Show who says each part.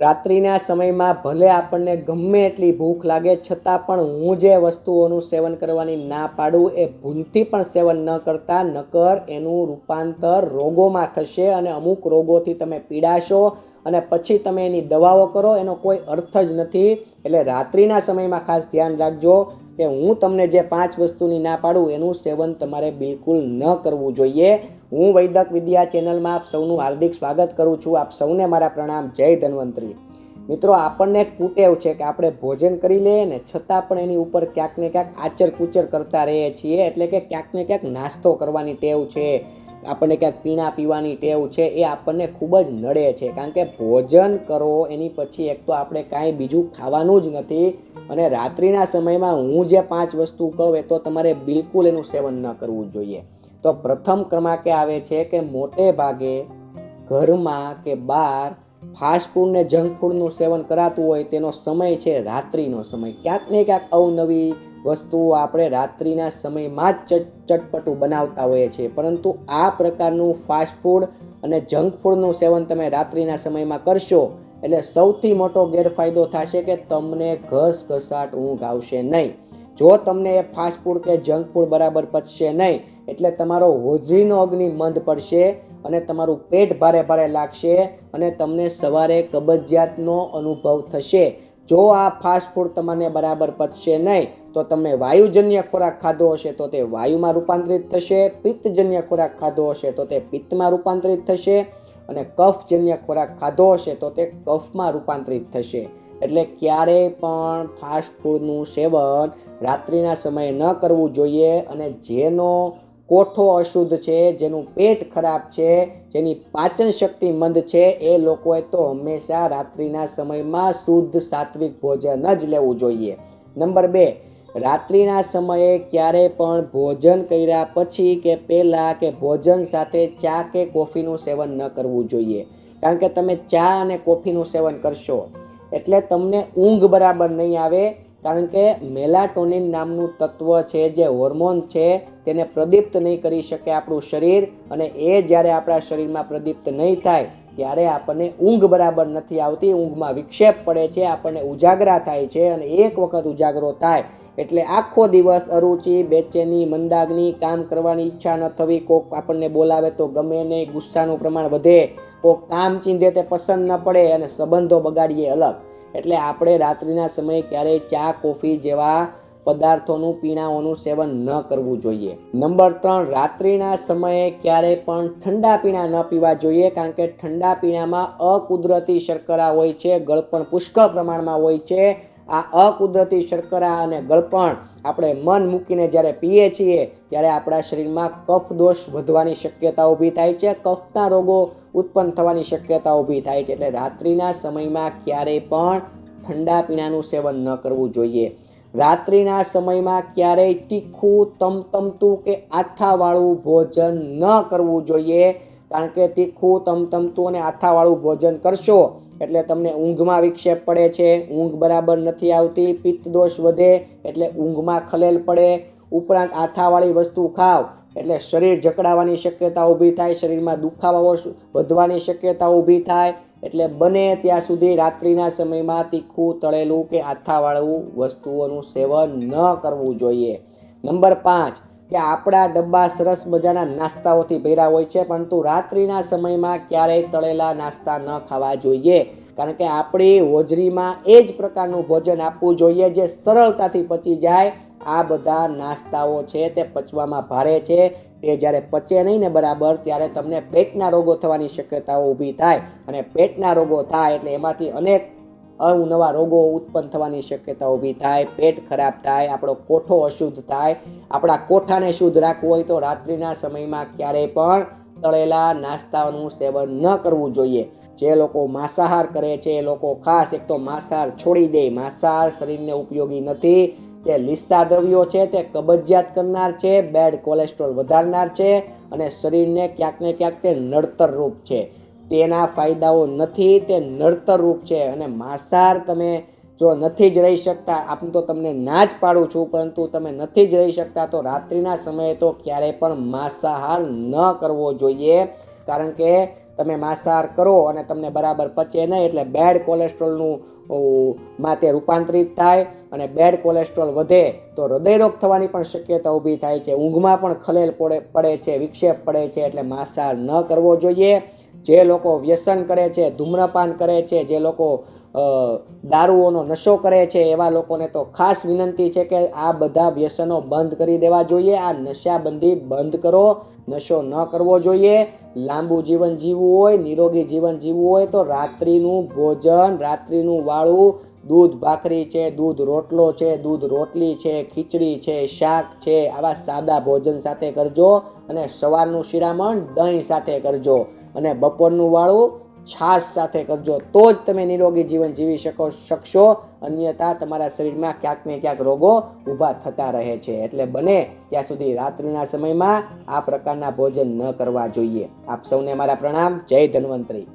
Speaker 1: રાત્રિના સમયમાં ભલે આપણને ગમે એટલી ભૂખ લાગે, છતાં પણ હું જે વસ્તુઓનું સેવન કરવાની ના પાડું, એ ભૂલથી પણ સેવન ન કરતા, નકર એનું રૂપાંતર રોગોમાં થશે અને અમુક રોગોથી તમે પીડાશો અને પછી તમે એની દવાઓ કરો, એનો કોઈ અર્થ જ નથી. એટલે રાત્રિના સમયમાં ખાસ ધ્યાન રાખજો કે હું તમને જે પાંચ વસ્તુની ના પાડું, એનું સેવન તમારે બિલકુલ ન કરવું જોઈએ. હું વૈદક વિદ્યા ચેનલમાં આપ સૌનું હાર્દિક સ્વાગત કરું છું. આપ સૌને મારા પ્રણામ. જય ધન્વંતરી. મિત્રો, આપણને એક કુટેવ છે કે આપણે ભોજન કરી લઈએ ને છતાં પણ એની ઉપર ક્યાંક ને ક્યાંક આચર કુચર કરતા રહીએ છીએ. એટલે કે ક્યાંક ને ક્યાંક નાસ્તો કરવાની ટેવ છે. આપણને ક્યાંક પીણા પીવાની ટેવ છે. એ આપણને ખૂબ જ નડે છે. કારણ કે ભોજન કરો એની પછી એક તો આપણે કાંઈ બીજું ખાવાનું જ નથી. અને રાત્રિના સમયમાં હું જે પાંચ વસ્તુ કહું એ તો તમારે બિલકુલ એનું સેવન ન કરવું જોઈએ. તો પ્રથમ ક્રમાંકે આવે છે કે મોટે ભાગે ઘરમાં કે બહાર ફાસ્ટ ને જંક ફૂડનું સેવન કરાતું હોય તેનો સમય છે રાત્રિનો સમય. ક્યાંક ને ક્યાંક અવનવી વસ્તુઓ આપણે રાત્રિના સમયમાં જ ચટ, ચટપટું બનાવતા હોઈએ છીએ. પરંતુ આ પ્રકારનું ફાસ્ટ ફૂડ અને જંક ફૂડનું સેવન તમે રાત્રિના સમયમાં કરશો, એટલે સૌથી મોટો ગેરફાયદો થશે કે તમને ઘસઘસાટ ઊંઘ આવશે નહીં. જો તમને એ ફાસ્ટ ફૂડ કે જંક ફૂડ બરાબર પચશે નહીં એટલે તમારો હોજરીનો અગ્નિ મંદ પડશે અને તમારું પેટ ભારે ભારે લાગશે અને તમને સવારે કબજિયાતનો અનુભવ થશે. જો આ ફાસ્ટ ફૂડ તમને બરાબર પચશે નહીં, તો તમે વાયુજન્ય ખોરાક ખાધો હશે, તો તે વાયુમાં રૂપાંતરિત થશે, પિત્તજન્ય ખોરાક ખાધો હશે, તો તે પિત્તમાં રૂપાંતરિત થશે અને કફજન્ય ખોરાક ખાધો હશે, તો તે કફમાં રૂપાંતરિત થશે. એટલે ક્યારેય પણ ફાસ્ટ ફૂડનું સેવન રાત્રિના સમયે ન કરવું જોઈએ અને જેનો કોઠો અશુદ્ધ છે, જેનું પેટ ખરાબ છે, જેની પાચન શક્તિ મંદ છે, એ લોકોએ તો હંમેશા રાત્રિના સમયમાં શુદ્ધ સાત્વિક ભોજન જ લેવું જોઈએ. નંબર બે, રાત્રિના સમયે ક્યારે પણ ભોજન કર્યા પછી કે પહેલાં કે ભોજન સાથે ચા કે કોફીનું સેવન ન કરવું જોઈએ. કારણ કે તમે ચા અને કોફીનું સેવન કરશો, એટલે તમને ઊંઘ બરાબર નહીં આવે કારણ કે મેલાટોનિન નામનું તત્વ છે, જે હોર્મોન છે, તેને પ્રદીપ્ત નહીં કરી શકે આપણું શરીર અને એ જ્યારે આપણા શરીરમાં પ્રદીપ્ત નહીં થાય, ત્યારે આપણને ઊંઘ બરાબર નથી આવતી, ઊંઘમાં વિક્ષેપ પડે છે, આપણને ઉજાગરા થાય છે અને એક વખત ઉજાગરો થાય. એટલે આખો દિવસ અરુચિ, બેચેની, મંદાગ્નિ, કામ કરવાની ઈચ્છા ન થવી, કોક આપણને બોલાવે તો ગમે નહીં, ગુસ્સાનું પ્રમાણ વધે, કોક કામ ચીંધે તે પસંદ ન પડે અને સંબંધો બગાડીએ અલગ. એટલે આપણે રાત્રિના સમયે ક્યારેય ચા, કોફી જેવા પદાર્થોનું, પીણાઓનું સેવન ન કરવું જોઈએ. નંબર ત્રણ, રાત્રિના સમયે ક્યારેય પણ ઠંડા પીણા ન પીવા જોઈએ કારણ કે ઠંડા પીણામાં અકુદરતી શર્કરા હોય છે, ગળપણ પુષ્કળ પ્રમાણમાં હોય છે. આ અકુદરતી શર્કરા અને ગળપણ આપણે મન મૂકીને જ્યારે પીએ છીએ, ત્યારે આપણા શરીરમાં કફ દોષ વધવાની શક્યતા ઊભી થાય છે. કફના રોગો ઉત્પન્ન થવાની શક્યતા ઊભી થાય છે. એટલે રાત્રિના સમયમાં ક્યારેય પણ ઠંડા પીણાનું સેવન ન કરવું જોઈએ. રાત્રિના સમયમાં ક્યારેય તીખું, તમતમતું કે આથાવાળું ભોજન ન કરવું જોઈએ. કારણ કે તીખું, તમતમતું અને આથાવાળું ભોજન કરશો એટલે તમને ઊંઘમાં વિક્ષેપ પડે છે, ઊંઘ બરાબર નથી આવતી પિત્ત દોષ વધે એટલે ઊંઘમાં ખલેલ પડે. ઉપરાંત આથાવાળી વસ્તુ ખાવ એટલે શરીર જકડાવાની શક્યતા ઊભી થાય, શરીરમાં દુખાવાઓ વધવાની શક્યતા ઊભી થાય. એટલે બને ત્યાં સુધી રાત્રિના સમયમાં તીખું તળેલું કે આથાવાળું વસ્તુઓનું સેવન ન કરવું જોઈએ. નંબર પાંચ કે આપણા ડબ્બા સરસ મજાના નાસ્તાઓથી ભર્યા હોય છે, પરંતુ રાત્રિના સમયમાં ક્યારેય તળેલા નાસ્તા ન ખાવા જોઈએ. કારણ કે આપણી હોજરીમાં એ જ પ્રકારનું ભોજન આપવું જોઈએ જે સરળતાથી પચી જાય. આ બધા નાસ્તાઓ છે તે પચવામાં ભારે છે. તે જ્યારે પચે નહીં ને બરાબર, ત્યારે તમને પેટના રોગો થવાની શક્યતાઓ ઊભી થાય. અને પેટના રોગો થાય એટલે એમાંથી અનેક અવનવા રોગો ઉત્પન્ન થવાની શક્યતા ઊભી થાય, પેટ ખરાબ થાય, આપણો કોઠો અશુદ્ધ થાય. આપણા કોઠાને શુદ્ધ રાખવું હોય તો રાત્રિના સમયમાં ક્યારેય પણ તળેલા નાસ્તાનું સેવન ન કરવું જોઈએ. જે લોકો માંસાહાર કરે છે, એ લોકો ખાસ એક તો માંસાહાર છોડી દે. માંસાહાર શરીરને ઉપયોગી નથી. તે લીસા દ્રવ્યો છે, તે કબજિયાત કરનાર છે, બેડ કોલેસ્ટ્રોલ વધારનાર છે અને શરીરને ક્યાંક ને ક્યાંક તે નડતર રૂપ છે. તેના ફાયદાઓ નથી, તે નડતરરૂપ છે અને માંસાહાર તમે જો નથી જ રહી શકતા, આમ તો તમને ના જ પાડું છું, પરંતુ તમે નથી જ રહી શકતા, તો રાત્રિના સમયે તો ક્યારેય પણ માંસાહાર ન કરવો જોઈએ. કારણ કે તમે માંસાહાર કરો અને તમને બરાબર પચે નહીં, એટલે બેડ કોલેસ્ટ્રોલનું માં રૂપાંતરિત થાય અને બેડ કોલેસ્ટ્રોલ વધે, તો હૃદયરોગ થવાની પણ શક્યતા ઊભી થાય છે. ઊંઘમાં પણ ખલેલ પડે પડે છે, વિક્ષેપ પડે છે, એટલે માંસાહાર ન કરવો જોઈએ. જે લોકો વ્યસન કરે છે, ધૂમ્રપાન કરે છે, જે લોકો દારૂઓનો નશો કરે છે, એવા લોકોને તો ખાસ વિનંતી છે કે આ બધા વ્યસનો બંધ કરી દેવા જોઈએ, આ નશાબંધી બંધ કરો, નશો ન કરવો જોઈએ, લાંબુ જીવન જીવવું હોય, નિરોગી જીવન જીવવું હોય તો રાત્રિનું ભોજન, રાત્રિનું વાળું દૂધ ભાખરી છે, દૂધ રોટલો છે, દૂધ રોટલી છે, ખીચડી છે, શાક છે, આવા સાદા ભોજન સાથે કરજો અને સવારનું શિરામણ દહીં સાથે કરજો. અને બપોરનું વાળું છાશ સાથે કરજો. તો જ તમે નિરોગી જીવન જીવી શકો, શકશો. અન્યથા તમારા શરીરમાં ક્યાંક ને ક્યાંક રોગો ઊભા થતા રહે છે. એટલે બને ત્યાં સુધી રાત્રિના સમયમાં આ પ્રકારના ભોજન ન કરવા જોઈએ. આપ સૌને મારા પ્રણામ. જય ધન્વંતરી.